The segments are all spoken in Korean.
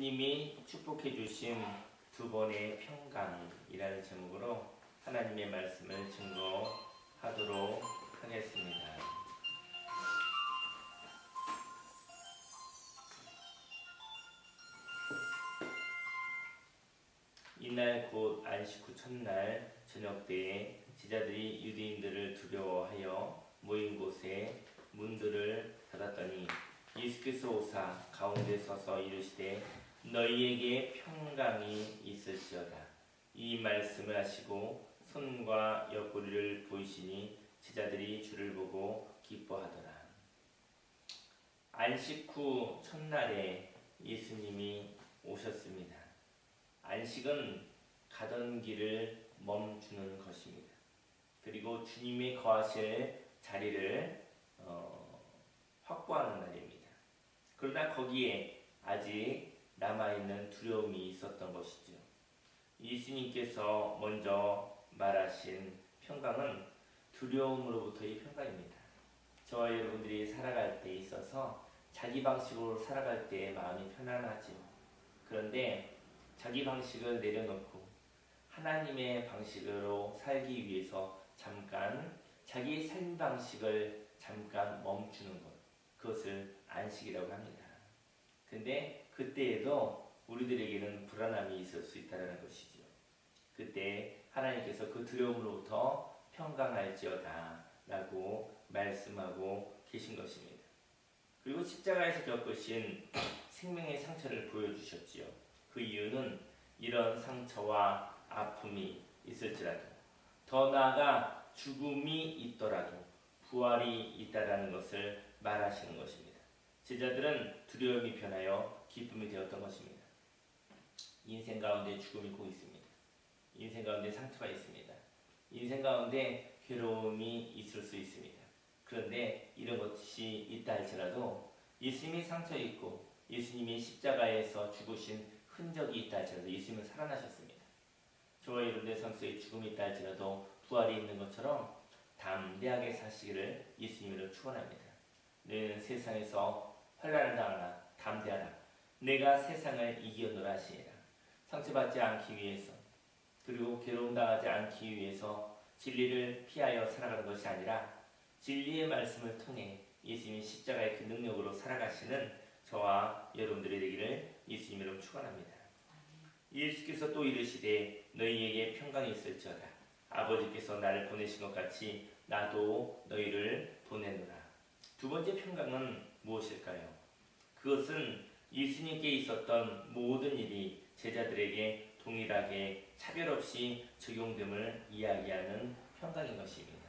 예수님이 축복해 주신 두 번의 평강이라는 제목으로 하나님의 말씀을 증거하도록 하겠습니다. 이날 곧 안식 후 첫날 저녁 때에 제자들이 유대인들을 두려워하여 모인 곳에 문들을 닫았더니 예수께서 오사 가운데 서서 이르시되 너희에게 평강이 있을지어다 이 말씀을 하시고 손과 옆구리를 보이시니 제자들이 주를 보고 기뻐하더라 안식 후 첫날에 예수님이 오셨습니다 안식은 가던 길을 멈추는 것입니다. 그리고 주님의 거하실 자리를 어, 확보하는 날입니다. 그러나 거기에 아직 남아있는 두려움이 있었던 것이죠. 예수님께서 먼저 말하신 평강은 두려움으로부터의 평강입니다. 저와 여러분들이 살아갈 때 있어서 자기 방식으로 살아갈 때 마음이 편안하죠. 그런데 자기 방식을 내려놓고 하나님의 방식으로 살기 위해서 잠깐 자기 삶 방식을 잠깐 멈추는 것 그것을 안식이라고 합니다. 근데 그때에도 우리들에게는 불안함이 있을 수 있다는 것이죠. 그때 하나님께서 그 두려움으로부터 평강할지어다 라고 말씀하고 계신 것입니다. 그리고 십자가에서 겪으신 생명의 상처를 보여주셨지요. 그 이유는 이런 상처와 아픔이 있을지라도 더 나아가 죽음이 있더라도 부활이 있다라는 것을 말하시는 것입니다. 제자들은 두려움이 변하여 기쁨이 되었던 것입니다. 인생 가운데 죽음이 꼭 있습니다. 인생 가운데 상처가 있습니다. 인생 가운데 괴로움이 있을 수 있습니다. 그런데 이런 것이 있다 할지라도 예수님이 상처 있고 예수님이 십자가에서 죽으신 흔적이 있다 할지라도 예수님은 살아나셨습니다. 저와 여러분의 삶 속에 죽음이 있다 할지라도 부활이 있는 것처럼 담대하게 사시기를 예수님으로 축원합니다. 너희는 세상에서 환란을 당하나 담대하라. 내가 세상을 이겨노라 하시니라. 상처받지 않기 위해서 그리고 괴로움 당하지 않기 위해서 진리를 피하여 살아가는 것이 아니라 진리의 말씀을 통해 예수님이 십자가의 그 능력으로 살아가시는 저와 여러분들이 되기를 예수님으로 축원합니다. 예수께서 또 이르시되 너희에게 평강이 있을지어다. 아버지께서 나를 보내신 것 같이 나도 너희를 보내노라. 두 번째 평강은 무엇일까요? 그것은 예수님께 있었던 모든 일이 제자들에게 동일하게 차별 없이 적용됨을 이야기하는 평강인 것입니다.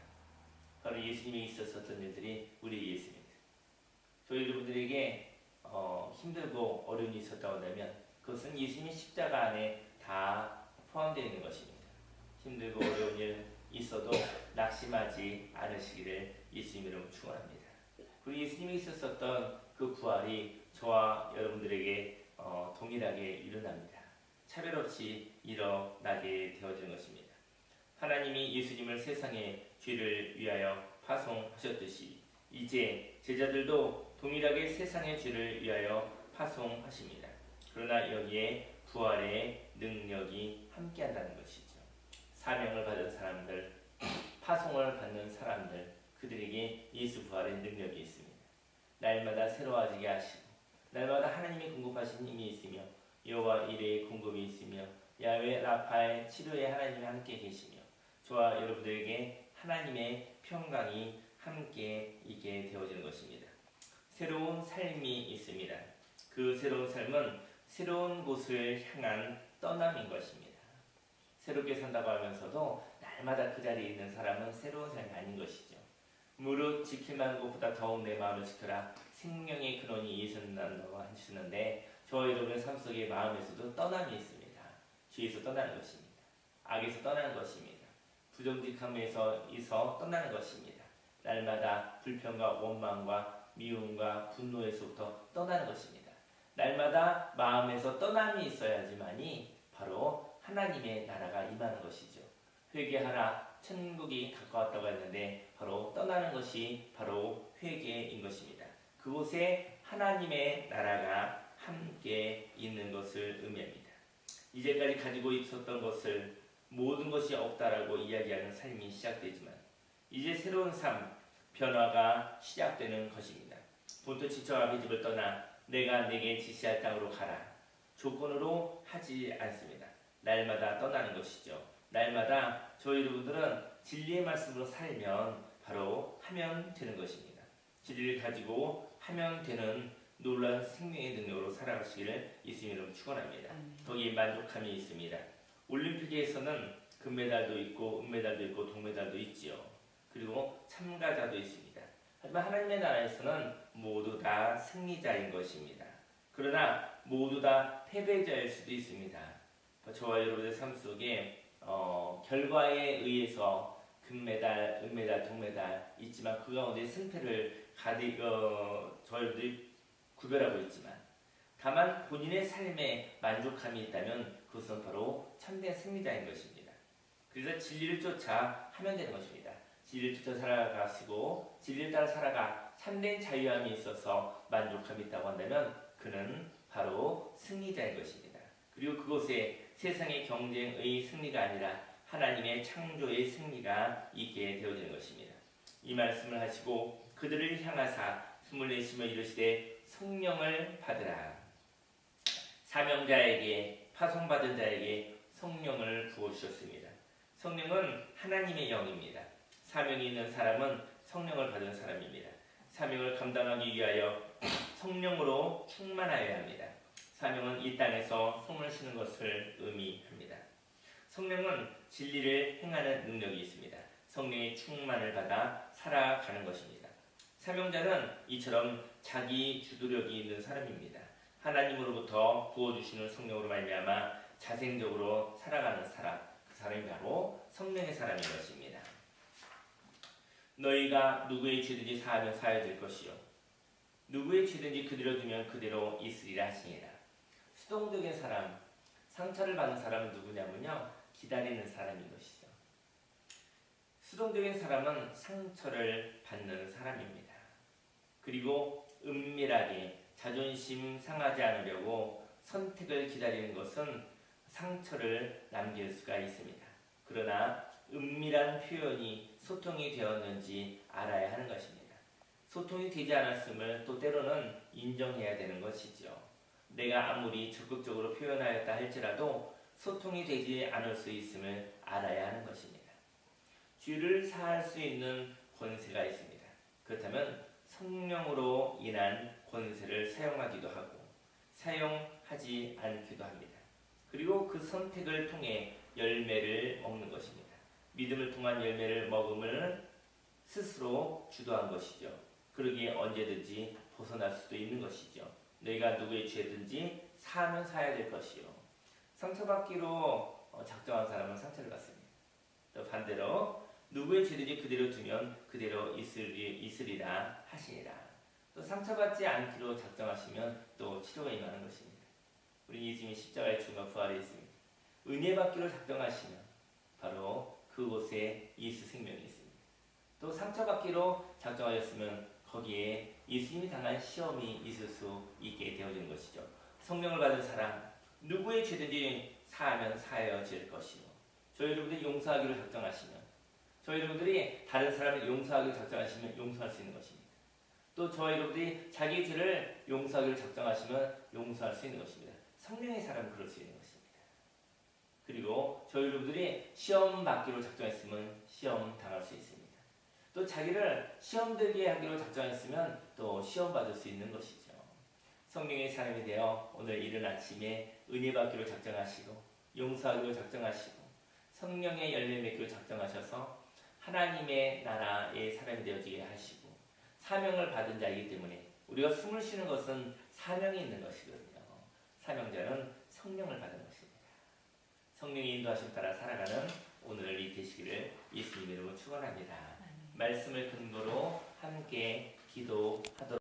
바로 예수님이 있었던 일들이 우리에게 있습니다. 저희 여러분들에게 어, 힘들고 어려움이 있었다고 한다면 그것은 예수님의 십자가 안에 다 포함되어 있는 것입니다. 힘들고 어려운 일 있어도 낙심하지 않으시기를 예수님으로 축원합니다. 그리고 예수님이 있었던 그 부활이 저와 여러분들에게 어, 동일하게 일어납니다. 차별 없이 일어나게 되어지는 것입니다. 하나님이 예수님을 세상의 죄를 위하여 파송하셨듯이 이제 제자들도 동일하게 세상의 죄를 위하여 파송하십니다. 그러나 여기에 부활의 능력이 함께한다는 것이죠. 사명을 받은 사람들, 파송을 받는 사람들, 그들에게 예수 부활의 능력이 있습니다. 날마다 새로워지게 하시고, 날마다 하나님이 공급하신 힘이 있으며, 여호와 이레의 공급이 있으며, 야외 라파의 치료에 하나님이 함께 계시며, 저와 여러분들에게 하나님의 평강이 함께 있게 되어지는 것입니다. 새로운 삶이 있습니다. 그 새로운 삶은 새로운 곳을 향한 떠남인 것입니다. 새롭게 산다고 하면서도 날마다 그 자리에 있는 사람은 새로운 삶이 아닌 것이죠. 무릇 지킬 만한 것보다 더욱 내 마음을 지켜라. 생명의 근원이 예수님이라고 하시는데 저와 여러분의 삶 속에 마음에서도 떠남이 있습니다. 주에서 떠나는 것입니다. 악에서 떠나는 것입니다. 부정직함에서 있어 떠나는 것입니다. 날마다 불평과 원망과 미움과 분노에서부터 떠나는 것입니다. 날마다 마음에서 떠남이 있어야지만이 바로 하나님의 나라가 임하는 것이죠. 회개하라 천국이 가까웠다고 했는데 바로 떠나는 것이 바로 회개인 것입니다. 그곳에 하나님의 나라가 함께 있는 것을 이제까지 가지고 있었던 것을 모든 것이 없다라고 이야기하는 삶이 시작되지만 이제 새로운 삶, 변화가 시작되는 것입니다. 본토 지처 아비 집을 떠나 내가 내게 지시할 땅으로 가라. 조건으로 하지 않습니다. 날마다 떠나는 것이죠. 날마다 저희 여러분들은 진리의 말씀으로 살면 바로 하면 되는 것입니다. 진리를 가지고 하면 되는 놀라운 생명의 능력으로 살아가시기를 예수님 이름으로 축원합니다. 거기에 만족함이 있습니다. 올림픽에서는 금메달도 있고 은메달도 있고 동메달도 있지요. 그리고 참가자도 있습니다. 하지만 하나님의 나라에서는 모두 다 승리자인 것입니다. 그러나 모두 다 패배자일 수도 있습니다. 저와 여러분의 삶 속에 어, 결과에 의해서 금메달, 은메달, 동메달 있지만 그 가운데 승패를 가디 어, 저희들이 구별하고 있지만 다만 본인의 삶에 만족함이 있다면 그것은 바로 참된 승리자인 것입니다. 그래서 진리를 쫓아 하면 되는 것입니다. 진리를 쫓아 살아가시고 진리를 따라 살아가 참된 자유함이 있어서 만족함이 있다고 한다면 그는 바로 승리자인 것입니다. 그리고 그곳에 세상의 경쟁의 승리가 아니라 하나님의 창조의 승리가 있게 되어지는 것입니다. 이 말씀을 하시고 그들을 향하사 숨을 내쉬며 이르시되 성령을 받으라. 사명자에게 파송받은 자에게 성령을 부어주셨습니다. 성령은 하나님의 영입니다. 사명이 있는 사람은 성령을 받은 사람입니다. 사명을 감당하기 위하여 성령으로 충만하여야 합니다. 사명은 이 땅에서 숨을 쉬는 것을 의미합니다. 성령은 진리를 행하는 능력이 있습니다. 성령의 충만을 받아 살아가는 것입니다. 사명자는 이처럼 자기 주도력이 있는 사람입니다. 하나님으로부터 부어주시는 성령으로 말미암아 자생적으로 살아가는 사람, 그 사람이 바로 성령의 사람인 것입니다. 너희가 누구의 죄든지 사하면 사해질 것이요 누구의 죄든지 그대로 두면 그대로 있으리라 하시니라. 수동적인 사람, 상처를 받는 사람은 누구냐면요. 기다리는 사람인 것이죠. 수동적인 사람은 상처를 받는 사람입니다. 그리고 은밀하게 자존심 상하지 않으려고 선택을 기다리는 것은 상처를 남길 수가 있습니다. 그러나 은밀한 표현이 소통이 되었는지 알아야 하는 것입니다. 소통이 되지 않았음을 또 때로는 인정해야 되는 것이죠. 내가 아무리 적극적으로 표현하였다 할지라도 소통이 되지 않을 수 있음을 알아야 하는 것입니다. 죄를 사할 수 있는 권세가 있습니다. 그렇다면 성령으로 인한 권세를 사용하기도 하고 사용하지 않기도 합니다. 그리고 그 선택을 통해 열매를 먹는 것입니다. 믿음을 통한 열매를 먹음을 스스로 주도한 것이죠. 그러기에 언제든지 벗어날 수도 있는 것이죠. 너희가 누구의 죄든지 사면 사야 될 것이요. 상처받기로 어, 작정한 사람은 상처를 받습니다. 또 반대로 누구의 죄든지 그대로 두면 그대로 있으리, 있으리라 하시니라. 또 상처받지 않기로 작정하시면 또 치료가 임하는 것입니다. 우리 예수님이 십자가의 죽음과 부활에 있습니다. 은혜 받기로 작정하시면 바로 그곳에 예수 생명이 있습니다. 또 상처받기로 작정하였으면 거기에 예수님이 당한 시험이 있을 수 있게 되어지는 것이죠. 성령을 받은 사람 누구의 죄든지 사하면 사여질 것이요. 저희 여러분들이 용서하기로 작정하시면 저희 여러분들이 다른 사람을 용서하기로 작정하시면 용서할 수 있는 것입니다. 또 저희 여러분들이 자기 죄를 용서하기로 작정하시면 용서할 수 있는 것입니다. 성령의 사람은 그럴 수 있는 것입니다. 그리고 저희 여러분들이 시험 받기로 작정했으면 시험 당할 수 있습니다. 또 자기를 시험 들게 하기로 작정했으면 또 시험 받을 수 있는 것이죠. 성령의 사람이 되어 오늘 이른 아침에 은혜 받기로 작정하시고 용서하기로 작정하시고 성령의 열매 맺기로 작정하셔서 하나님의 나라의 사람이 되어지게 하시고 사명을 받은 자이기 때문에 우리가 숨을 쉬는 것은 사명이 있는 것이거든요. 사명자는 성령을 받은 것입니다. 성령의 인도하심 따라 살아가는 오늘 이 되시기를 예수님 이름으로 축원합니다. 말씀을 근거로 함께 기도하도록